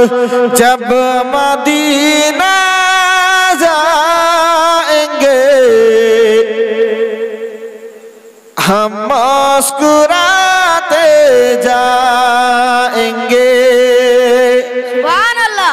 जब मदीना जाएंगे हम मुस्कुराते जाएंगे সুবহানাল্লাহ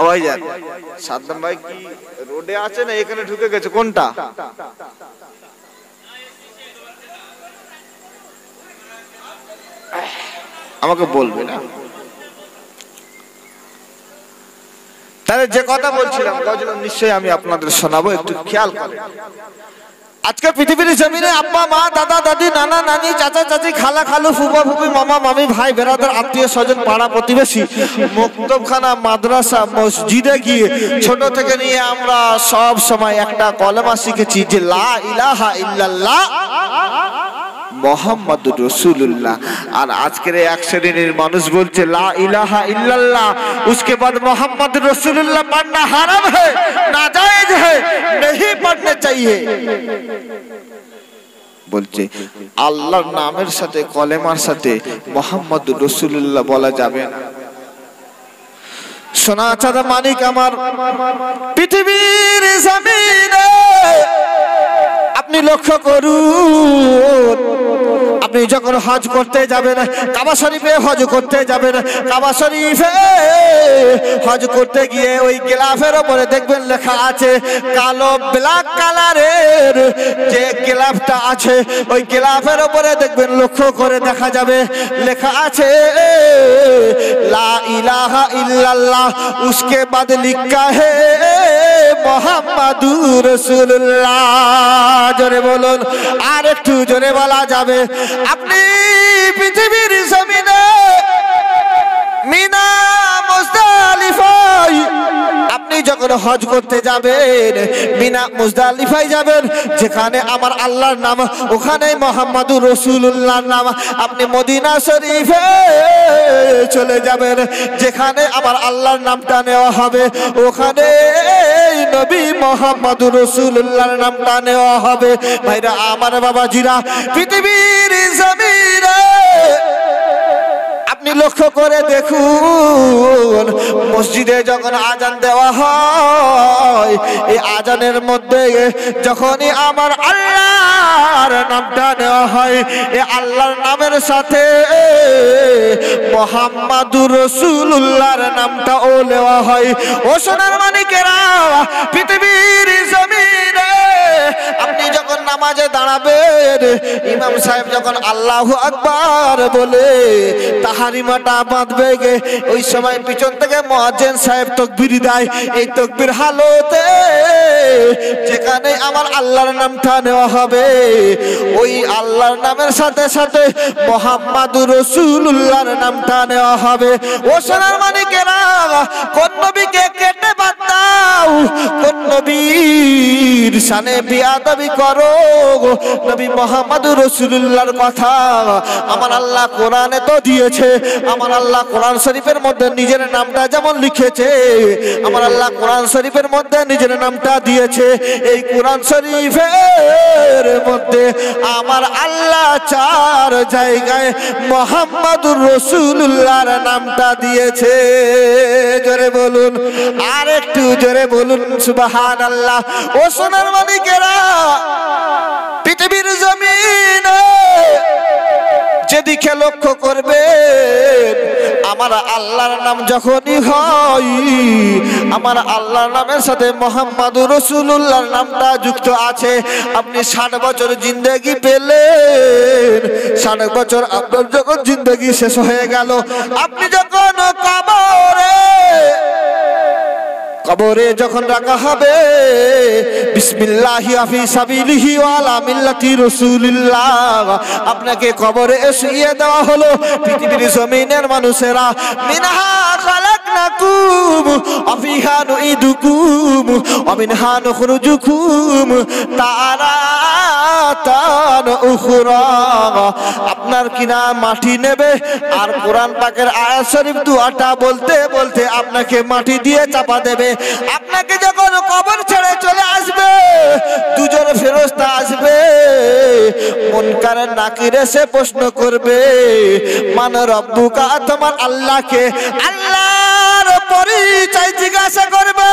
ভাইজান সাদ্দাম ভাই কি রোডে আছে না এখানে ঢুকে গেছে কোনটা আমাকে বলবে না তাহলে যে কথা বলছিলাম গজল নিশ্চয়ই আমি আপনাদের শোনাবো একটু খেয়াল করেন আজকে পৃথিবীর জমিনে আব্বা মা দাদা দাদি নানা নানি চাচা চাচি খালা খালু ফুফা ফুফি মামা মামি ভাই বেরাদার আত্মীয় স্বজন পাড়া প্রতিবেশী মুক্তবখানা মাদ্রাসা মসজিদে গিয়ে ছোট থেকে নিয়ে আমরা সব সময় একটা কলমা শিখেছি যে লা ইলাহা ইল্লাল্লাহ। মোহাম্মদ রসুল্লাহ আর আজকের এই এক শ্রেণীর মানুষ বলছে লা ইলাহা ইল্লাল্লাহ उसके बाद मोहम्मद रसूलुल्लाह पढ़ना हराम है नाजायज है नहीं पढ़ना चाहिए বলছে আল্লাহর নামের সাথে কলেমার সাথে মোহাম্মদ রসুল্লাহ বলা যাবে না সোনা চাঁদা মানিক আমার পৃথিবীর জমিনে আপনি লক্ষ্য করুন। আপনি যখন হজ করতে যাবেন, কাবা শরীফে হজ করতে যাবেন, কাবা শরীফে হজ করতে গিয়ে ওই গিলাফের ওপরে দেখবেন লেখা আছে, কালো ব্ল্যাক কালারের যে গিলাফটা আছে, ওই গিলাফের ওপরে দেখবেন লক্ষ্য করে দেখা যাবে, লেখা আছে উসকে বাদ লিখা হে মোহাম্মদুর জোরে বলুন আর একটু জোরে বলা যাবে, আপনি পৃথিবীর জমি হজ করতে যাবেন, মিনা মুজদালিফায় যাবেন, যেখানে আমার আল্লাহর নাম, ওখানে মোহাম্মদুর রসুল্লাহর নাম, আপনি মদিনা শরীফে চলে যাবেন, যেখানে আমার আল্লাহর নামটা নেওয়া হবে, ওখানে নবী মোহাম্মদুর রসুল্লাহর নামটা নেওয়া হবে। ভাইরা, আমার বাবাজিরা, পৃথিবীর জমিনে আপনি লক্ষ্য করে দেখুন, মসজিদে যখন আজান দেওয়া হয়, এই আজানের মধ্যে যখনই আমার আল্লাহর নামটা নেওয়া হয় এই আল্লাহর নামের সাথে মোহাম্মদুর রসুল্লাহর নামটাও নেওয়া হয়। ও সোনার মানিকেরা, পৃথিবীর জমিনে যখন নামাজে দাঁড়াবেন, ইমাম সাহেব যখন আল্লাহ আকবার বলে, তাহারিমাটা বাঁধবে গে। ওই সময় পিছন থেকে মহাজেন সাহেব তকবির দেয়। এই তকবির হালতে যেখানে আমার আল্লাহর নামটা নেওয়া হবে, ওই আল্লাহর নামের সাথে সাথে মোহাম্মদুর রসুল্লাহর নামটা নেওয়া হবে। ও সোনার মানিকেরা, কোন নবীকে সানে বিয়াদবি করো নবী মোহাম্মদ রসুল্লাহর কথা। আমার আল্লাহ কোরআনে তো দিয়েছে। আমার আল্লাহ কোরআন শরীফের মধ্যে নিজের নামটা যেমন লিখেছে, আমার আল্লাহ কোরআন শরীফের মধ্যে নিজের নামটা দিয়েছে। এই কোরআন শরীফের মধ্যে আমার আল্লাহ চার জায়গায় মোহাম্মদুর রসুল্লাহর নামটা দিয়েছে। জোরে বলুন আর একটু জোরে বলুন সুবাহান আল্লাহ ও সোনার পৃথিবীর জমিনে যেদিকে লক্ষ্য করবে আমার আল্লাহর নাম যখনই হয়, আমার আল্লাহর নামের সাথে মোহাম্মদুর রসুল্লাহর নামটা যুক্ত আছে। আপনি ষাট বছর জিন্দগি পেলেন, ষাট বছর আপনার যখন জিন্দগি শেষ হয়ে গেল, আপনি যখন কবরে কবরে যখন রাখা হবে সাবিলিহি ওয়ালা মিল্লাতি আপনাকে কবরে শুয়ে দেওয়া হলো পৃথিবীর জমিনের মানুষেরা। মিনহা আফিহা নুইদুকুম ওয়া মিনহা নুখরুজুকুম তারাতান উখরা আপনার কিনা মাটি নেবে? আর কোরআন পাকের আয়াত শরীফ দুয়াটা বলতে বলতে আপনাকে মাটি দিয়ে চাপা দেবে। আপনাকে যখন কবর ছেড়ে চলে আসবে, দুজন ফেরস্তা আসবে। মনকারের নাকিরে সে প্রশ্ন করবে, মান রব্বুকা, তোমার আল্লাহকে। আল্লাহর পরিচয় জিজ্ঞাসা করবে,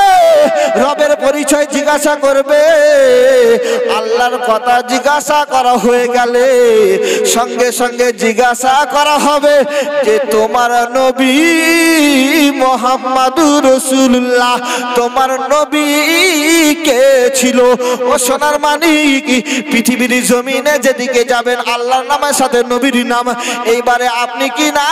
রবের পরিচয় জিজ্ঞাসা করবে। আল্লাহর কথা জিজ্ঞাসা করা হয়ে গেলে সঙ্গে সঙ্গে জিজ্ঞাসা করা হবে যে তোমার নবী মোহাম্মদুর রসুল্লাহ তোমার নবী কে ছিল? ও সোনার মানিক, পৃথিবীর জমিনে যেদিকে যাবেন, আল্লাহর নামের সাথে নবীর নাম। এইবারে আপনি কি না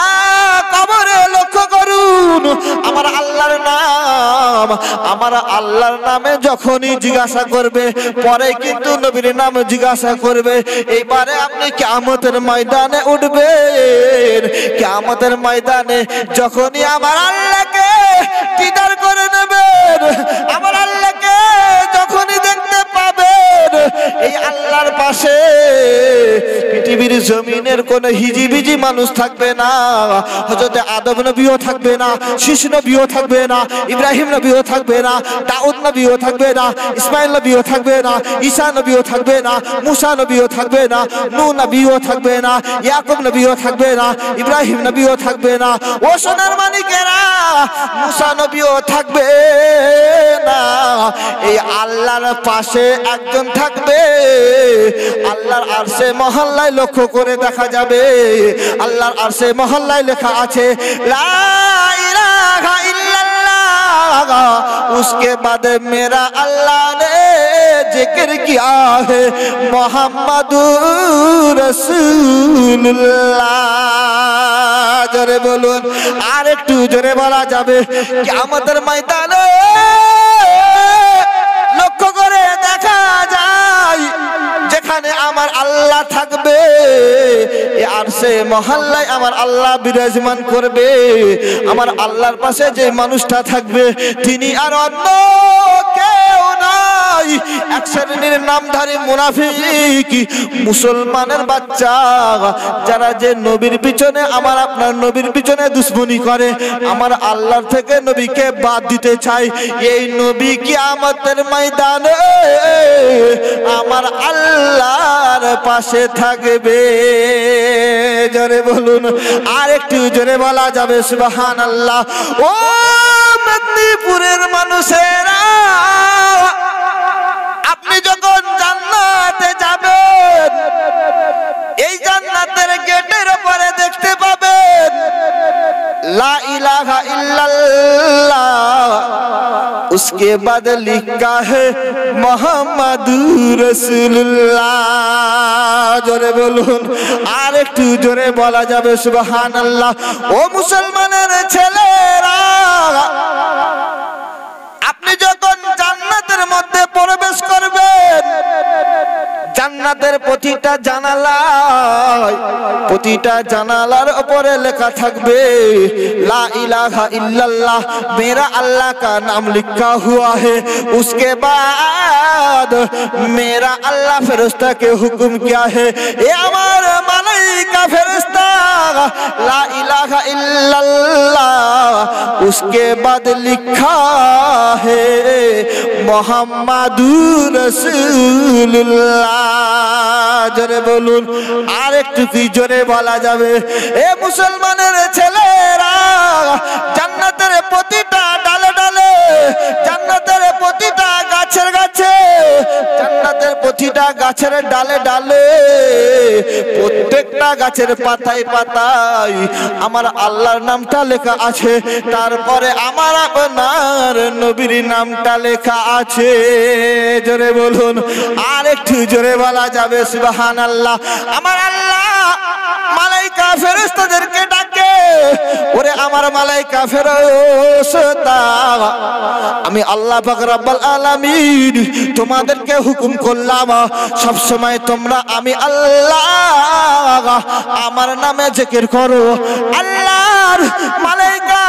কবরে লক্ষ্য করুন আমার আল্লাহর নাম, আমার আল্লাহর নামে যখনই জিজ্ঞাসা করবে, পরে কিন্তু নবীর নাম জিজ্ঞাসা করবে এইবারে আপনি কেমতের ময়দানে উঠবেন। কেমতের ময়দানে যখনই আমার আল্লাহকে দিদার করে নেবেন, আমার আল্লাহকে যখনই দেখতে পাবেন এই আল্লাহর পাশে পৃথিবীর জমিনের কোন হিজিবিজি মানুষ থাকবে না হজরতে আদম নবীও থাকবে না শিশু নবীও থাকবে না ইব্রাহিম নবীও থাকবে না দাউদ নবীও থাকবে না ইসমাইল নবীও থাকবে না ঈসা নবীও থাকবে না মুসা নবীও থাকবে না নূ নবীও থাকবে না ইয়াকুব নবীও থাকবে না ইব্রাহিম নবীও থাকবে না ও সোনার মানিকেরা মুসা নবীও থাকবে না এই আল্লাহর পাশে একজন থাকবে আল্লাহর আরশে মহল্লায় লক্ষ্য করে দেখা যাবে আল্লাহর আরশে মহল্লায় লেখা আছে লা ইলাহা ইল্লাল্লাহ उसके बाद मेरा अल्लाह ने जिक्र किया है मोहम्मद রসুল্লাহ জোরে বলুন আর একটু জোরে বলা যাবে কি আমাদের ময়দানে যেখানে আমার আল্লাহ থাকবে। আর সে মহল্লায় আমার আল্লাহ বিরাজমান করবে। আমার আল্লাহর পাশে যে মানুষটা থাকবে, তিনি আর অন্য নাই এক শ্রেণির নামধারী মুনাফিক, মুসলমানের বাচ্চা। যারা যে নবীর পিছনে, আমার আপনার নবীর পিছনে দুশ্মনী করে, আমার আল্লাহর থেকে নবীকে বাদ দিতে চাই। এই নবী কি আমাদের ময়দানে আমার আল্লাহর পাশে থাকবে। জোরে বলুন আর একটু জোরে বলা যাবে সুবাহান আল্লাহ ও उसके बाद लिखा है मोहम्मद রসুল্লাহ জোরে বলুন আর একটু জোরে বলা যাবে সুবহান আল্লাহ ও মুসলমানের ছেলেরা আপনি যখন জান্নাতের মধ্যে প্রবেশ করবেন জান্নাতের প্রতিটা জানালায় প্রতিটা জানালার ওপরে লেখা থাকবে، লা ইলাহা ইল্লাল্লাহ মেরা আল্লাহ কা নাম لکھا ہوا ہے اس کے بعد میرا اللہ فرشتہ کے حکم کیا ہے یہ ہمارا ملائی کا فرشتہ لا الہ الا اللہ उसके बाद लिखा है মোহাম্মদুর রসুল্লাহ জোরে বলুন আর একটু কি জোরে বলা যাবে এ মুসলমানের ছেলেরা জান্নাতের প্রতিটা ডালে ডালে জান্নাতের প্রতিটা গাছের গাছে জান্নাতের প্রতিটা গাছের ডালে ডালে, প্রত্যেকটা গাছের পাতায় পাতায় আমার আল্লাহর নামটা লেখা আছে। তারপরে আমার আপনার নবীর নামটা লেখা আছে। জোরে বলুন, আর একটু জোরে বলা যাবে সুবাহান আল্লাহ আমার আল্লাহ মালাইকা ফেরেস্তাদেরকে ডাকে ওরে আমার মালাইকা ফেরস্তা আমি আল্লাহ পাক আলামিন তোমাদেরকে হুকুম করলাম সব সময় তোমরা আমি আল্লাহ, আমার নামে জিকির করো। আল্লাহর মালাইকা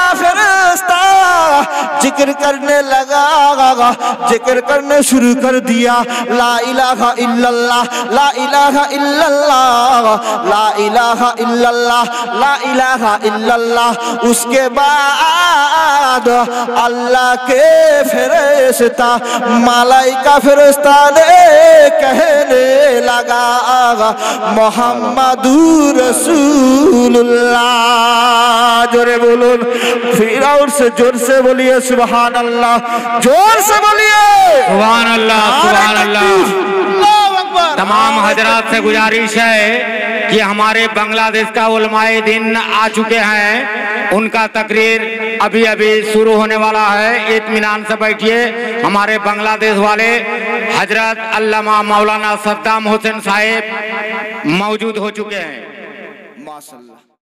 لگا۔ ذکر کرنے شروع کر دیا۔ لا الہ الا اللہ، لا الہ الا اللہ، لا الہ الا اللہ، لا الہ الا اللہ۔ اس کے بعد اللہ کے فرشتہ، ملائکہ فرشتہ نے کہنے لگا۔ محمد رسول اللہ۔ جورے بولون پھر اور سے جور سے بولیے، سبحان اللہ۔ جور زور سے بولیے سبحان اللہ۔ سبحان اللہ تمام حضرات سے گزارش ہے کہ ہمارے بنگلہ دیش کا علماء دین آ چکے ہیں۔ ان کا تقریر ابھی ابھی شروع ہونے والا ہے۔ اطمینان سے بیٹھیے۔ ہمارے بنگلہ دیش والے حضرت علامہ مولانا صدام حسین صاحب موجود ہو چکے ہیں۔ ماشاءاللہ۔